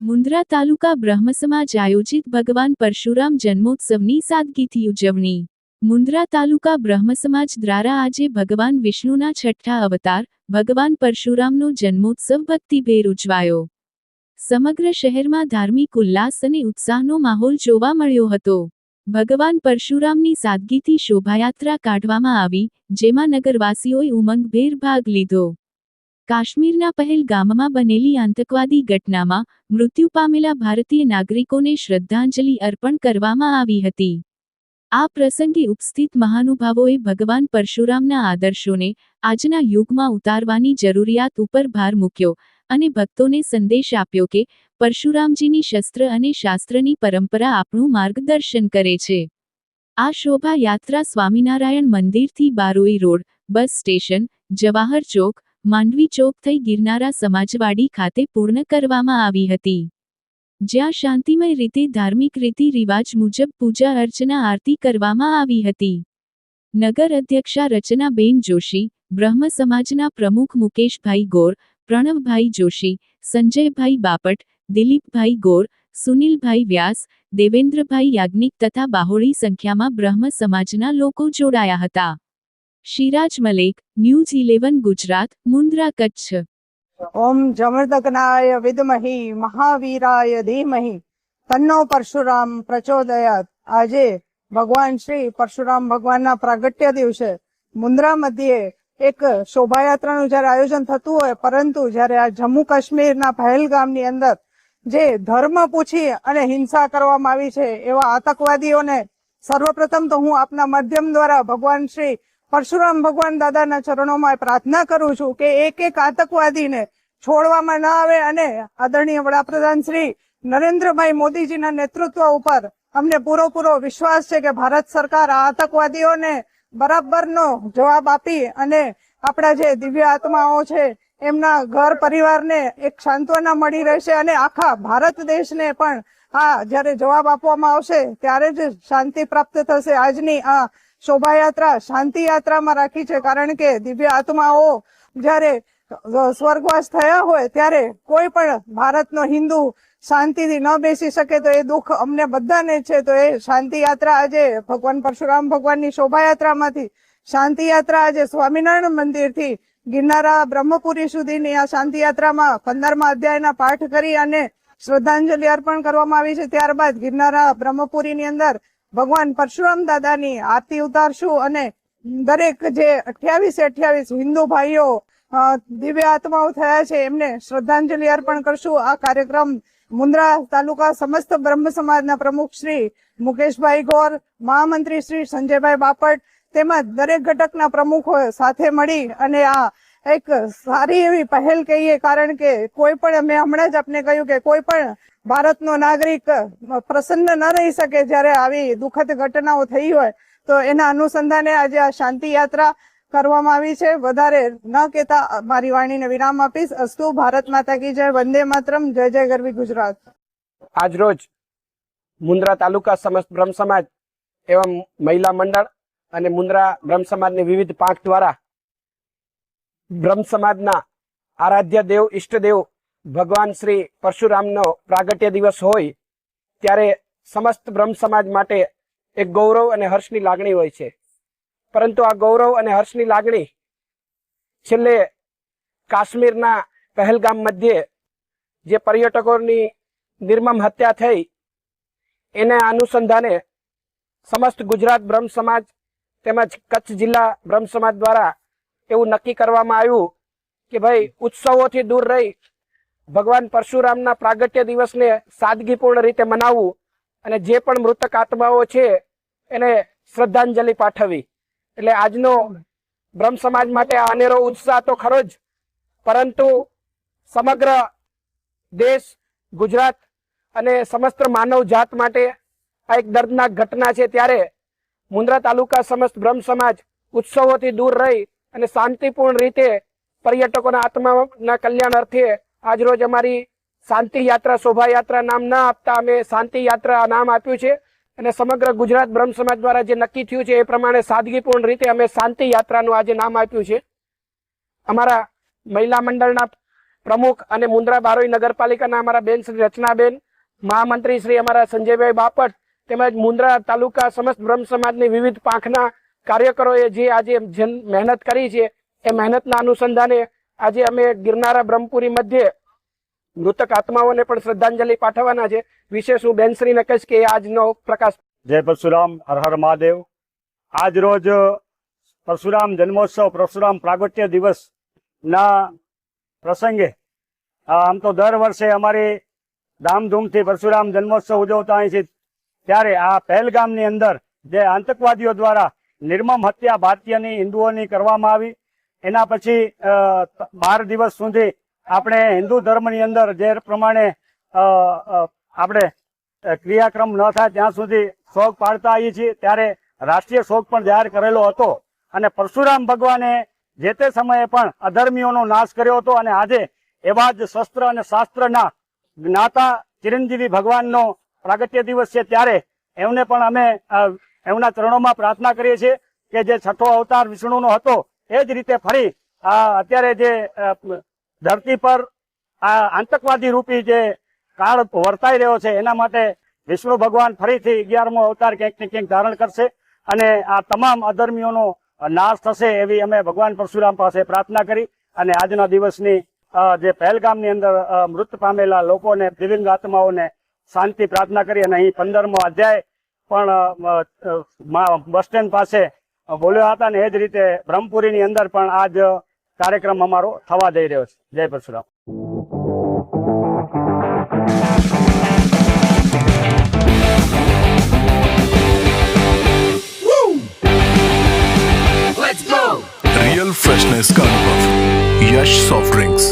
મુન્દ્રા તાલુકા બ્રહ્મ સમાજ આયોજિત ભગવાન પરશુરામ જન્મોત્સવની સાદગીથી ઉજવણી. મુન્દ્રા તાલુકા બ્રહ્મ સમાજ દ્વારા આજે ભગવાન વિષ્ણુના છઠ્ઠા અવતાર, ભગવાન પરશુરામનો જન્મોત્સવ ભક્તિભેર ઉજવાયો. સમગ્ર શહેરમાં ધાર્મિક ઉલ્લાસ અને ઉત્સાહનો માહોલ જોવા મળ્યો હતો. ભગવાન પરશુરામની સાદગીથી શોભાયાત્રા કાઢવામાં આવી, જેમાં નગરવાસીઓએ ઉમંગભેર ભાગ લીધો. કાશ્મીરના પહેલ ગામમાં બનેલી આતંકવાદી ઘટનામાં મૃત્યુ પામેલા ભારતીય નાગરિકોને શ્રદ્ધાંજલિ અર્પણ કરવામાં આવી હતી. આ પ્રસંગે ઉપસ્થિત મહાનુભાવોએ ભગવાન પરશુરામના આદર્શોને આજના યુગમાં ઉતારવાની જરૂરિયાત ઉપર ભાર મૂક્યો. અને ભક્તોને સંદેશ આપ્યો કે પરશુરામજીની શસ્ત્ર અને શાસ્ત્રની પરંપરા આપણું માર્ગદર્શન કરે છે. આ શોભાયાત્રા સ્વામિનારાયણ મંદિરથી Baroi road, bus station, Jawahar ચોક, માંડવી ચોક થઈ ગિરનારા સમાજવાડી ખાતે પૂર્ણ કરવામાં આવી હતી. જ્યાં શાંતિમય રીતે ધાર્મિક રીતિ રિવાજ મુજબ પૂજા અર્ચના આરતી કરવામાં આવી હતી. નગર અધ્યક્ષા રચનાબેન જોશી, બ્રહ્મ સમાજના પ્રમુખ મુકેશભાઈ ગોર પ્રણવભાઈ જોશી, સંજયભાઈ બાપટ, દિલીપભાઈ ગોર, સુનિલભાઈ વ્યાસ, દેવેન્દ્રભાઈ યાજ્ઞિક તથા બાહોળી સંખ્યામાં બ્રહ્મ સમાજના લોકો જોડાયા હતા. Shiraj Malek, news eleven Gujarat, Mundra Kutch. ઓમ જમર્દકનાય વિદમહી, મહાવીરાય ધીમહી. તન્નો પરશુરામ પ્રચોદયાત. આજે ભગવાન શ્રી પરશુરામ ભગવાનના પ્રાગટ્ય દિવસે મુન્દ્રા મધ્યે એક શોભાયાત્રાનું જ્યારે આયોજન થતું હોય, પરંતુ જ્યારે આ જમ્મુ કાશ્મીરના પહેલગામની અંદર જે ધર્મ પૂછી અને હિંસા કરવામાં આવી છે, એવા આતંકવાદીઓને સર્વપ્રથમ તો હું આપના માધ્યમ દ્વારા ભગવાન શ્રી પરશુરામ ભગવાન દાદાના ચરણોમાં પ્રાર્થના કરું છું કે એક એક આતંકવાદીને છોડવામાં ન આવે અને આદરણીય વડાપ્રધાન શ્રી નરેન્દ્રભાઈ મોદીજીના નેતૃત્વ ઉપર અમને પૂરો વિશ્વાસ છે કે ભારત સરકાર આ આતંકવાદીઓને બરાબરનો જવાબ આપી અને આપણા જે દિવ્ય આત્માઓ છે, એમના ઘર પરિવારને એક સાંત્વના મળી રહેશે અને આખા ભારત દેશને પણ આ જ્યારે જવાબ આપવામાં આવશે, ત્યારે જ શાંતિ પ્રાપ્ત થશે. આજની આ શોભાયાત્રા શાંતિ યાત્રામાં રાખી છે, કારણ કે દિવ્ય આત્માઓ જ્યારે સ્વર્ગવાસ થયા હોય, ત્યારે કોઈ પણ ભારતનો હિન્દુ શાંતિથી ન બેસી શકે તો એ દુઃખ અમને બધાને છે. તો એ શાંતિ યાત્રા આજે ભગવાન પરશુરામ ભગવાનની શોભાયાત્રામાંથી શાંતિ યાત્રા આજે સ્વામિનારાયણ મંદિરથી ગિરનારા બ્રહ્મપુરી સુધીની આ શાંતિ યાત્રામાં પંદરમા અધ્યાયના પાઠ કરી અને શ્રદ્ધાંજલિ અર્પણ કરવામાં આવી છે. ત્યારબાદ ગિરનારા બ્રહ્મપુરીની અંદર ભગવાન પરશુરામ દાદાની આરતી ઉતારશું અને દરેક જે અઠ્યાવીસ અઠ્યાવીસ હિન્દુ ભાઈઓ દિવ્ય આત્માઓ થયા છે એમને શ્રદ્ધાંજલિ અર્પણ કરશું. આ કાર્યક્રમ મુન્દ્રા તાલુકા સમસ્ત બ્રહ્મ સમાજના પ્રમુખ શ્રી મુકેશભાઈ ગોર, મહામંત્રી શ્રી સંજયભાઈ બાપટ તેમજ દરેક ઘટકના પ્રમુખો સાથે મળી અને આ એક સારી એવી પહેલ કહીએ કારણ કે કોઈ પણ મેં હમણાં જ આપને કહ્યું કે કોઈ પણ ભારતનો નાગરિક પ્રસન્ન ન રહી શકે જ્યારે આવી દુઃખદ ઘટનાઓ થઈ હોય તો એના અનુસંધાને આજે આ શાંતિ યાત્રા કરવામાં આવી છે. વધારે ન કહેતા મારી વાણીને વિરામ આપીશ. અસ્તુ, ભારત માતા કી જય. વંદે માતરમ. જય જય, ગરવી ગુજરાત. આજ રોજ મુન્દ્રા તાલુકા સમસ્ત બ્રહ્મ સમાજ એવમ મહિલા મંડળ અને મુન્દ્રા બ્રહ્મ સમાજની વિવિધ પાંખ દ્વારા બ્રહ્મ સમાજના આરાધ્ય દેવ ઈષ્ટદેવ ભગવાન શ્રી પરશુરામનો પ્રાગટ્ય દિવસ હોય ત્યારે સમસ્ત બ્રહ્મ સમાજ માટે એક ગૌરવ અને હર્ષની લાગણી હોય છે. પરંતુ આ ગૌરવ અને હર્ષની લાગણી છેલ્લે કાશ્મીરના પહેલગામ મધ્યે જે પર્યટકોની નિર્મમ હત્યા થઈ, એને અનુસંધાને સમસ્ત ગુજરાત બ્રહ્મ સમાજ તેમજ કચ્છ જિલ્લા બ્રહ્મ સમાજ દ્વારા એવું નક્કી કરવામાં આવ્યું કે ભાઈ, ઉત્સવોથી દૂર રહી, ભગવાન પરશુરામના પ્રાગટ્ય દિવસને સાદગીપૂર્ણ રીતે મનાવવું અને જે પણ મૃતક આત્માઓ છે, એને શ્રદ્ધાંજલિ પાઠવવી. એટલે આજનો બ્રહ્મ સમાજ માટે અનેરો ઉત્સાહ તો ખરો જ. પરંતુ સમગ્ર દેશ, ગુજરાત અને સમસ્ત માનવ જાત માટે આ એક દર્દનાક ઘટના છે. ત્યારે મુન્દ્રા તાલુકા સમસ્ત બ્રહ્મ સમાજ ઉત્સવોથી દૂર રહી અને શાંતિપૂર્ણ રીતે પર્યટકોના આત્માના કલ્યાણ અર્થે આજરોજ અમારી શાંતિ યાત્રા, શોભાયાત્રા નામ ન આપતા અમે શાંતિ યાત્રા નામ આપ્યું છે. અને સમગ્ર ગુજરાત બ્રહ્મ સમાજ દ્વારા જે નક્કી થયું છે એ પ્રમાણે સાદગીપૂર્ણ રીતે અમે શાંતિ યાત્રાનું આજે નામ આપ્યું છે. અમારા મહિલા મંડળના પ્રમુખ અને મુન્દ્રા બારોઈ નગરપાલિકાના અમારા બેન શ્રી રચનાબેન, મહામંત્રી શ્રી અમારા સંજયભાઈ બાપટ તેમજ મુન્દ્રા તાલુકા સમસ્ત બ્રહ્મ સમાજની વિવિધ પાંખના કાર્યકરોએ જે આજે મહેનત કરી છે, એ મહેનતના અનુસંધાને આજે અમે ગિરનારા બ્રહ્મપુરી મધ્યે મૃતક આત્માઓને પણ શ્રદ્ધાંજલિ પાઠવવાના છે. વિશેષ હું બેનશ્રીને કહીશ કે આજનો પ્રકાશ જય પરશુરામ, હર હર મહાદેવ. આજ રોજ પરશુરામ જન્મોત્સવ, પરશુરામ પ્રાગટ્ય દિવસ ના પ્રસંગે આમ તો દર વર્ષે અમારી ધામધૂમથી પરશુરામ જન્મોત્સવ ઉજવતા હોય છે. ત્યારે આ પહેલગામની અંદર જે આતંકવાદીઓ દ્વારા નિર્મમ હત્યા ભારતીયની હિન્દુઓની કરવામાં આવી, એના પછી બાર દિવસ સુધી આપણે હિન્દુ ધર્મની અંદર જે પ્રમાણે આપણે ક્રિયાક્રમ ન થાય ત્યાં સુધી શોક પાડતા આવીએ છીએ, ત્યારે રાષ્ટ્રીય શોક પણ જાહેર કરેલો હતો. અને પરશુરામ ભગવાને જે તે સમયે પણ અધર્મીઓનો નાશ કર્યો હતો અને આજે એવા જ શસ્ત્ર અને શાસ્ત્રના જ્ઞાતા ચિરંજીવી ભગવાનનો પ્રાગટ્ય દિવસ છે, ત્યારે એમને પણ અમે એમના ચરણોમાં પ્રાર્થના કરીએ છીએ કે જે છઠ્ઠો અવતાર વિષ્ણુનો હતો, એ જ રીતે ફરી અત્યારે જે ધરતી પર આ આતંકવાદી રૂપી જે કાળ વર્તાઈ રહ્યો છે, એના માટે વિષ્ણુ ભગવાન ફરીથી અગિયારમો અવતાર ક્યાંક ને ક્યાંક ધારણ કરશે અને આ તમામ અધર્મીઓનો નાશ થશે એવી અમે ભગવાન પરશુરામ પાસે પ્રાર્થના કરી અને આજના દિવસની જે પહેલગામની અંદર મૃત પામેલા લોકોને, દિવ્યંગ આત્માઓને શાંતિ પ્રાર્થના કરી અને અહીં પંદરમો અધ્યાય પણ બસ સ્ટેન્ડ પાસે બોલ્યા હતા ને એ જ રીતે બ્રહ્મપુરીની અંદર પણ આજ કાર્યક્રમ અમારો થવા જઈ રહ્યો છે. જય પરશુરામ. રિયલ ફ્રેશનેસ કા યશ સોફ્ટ ડ્રિંક્સ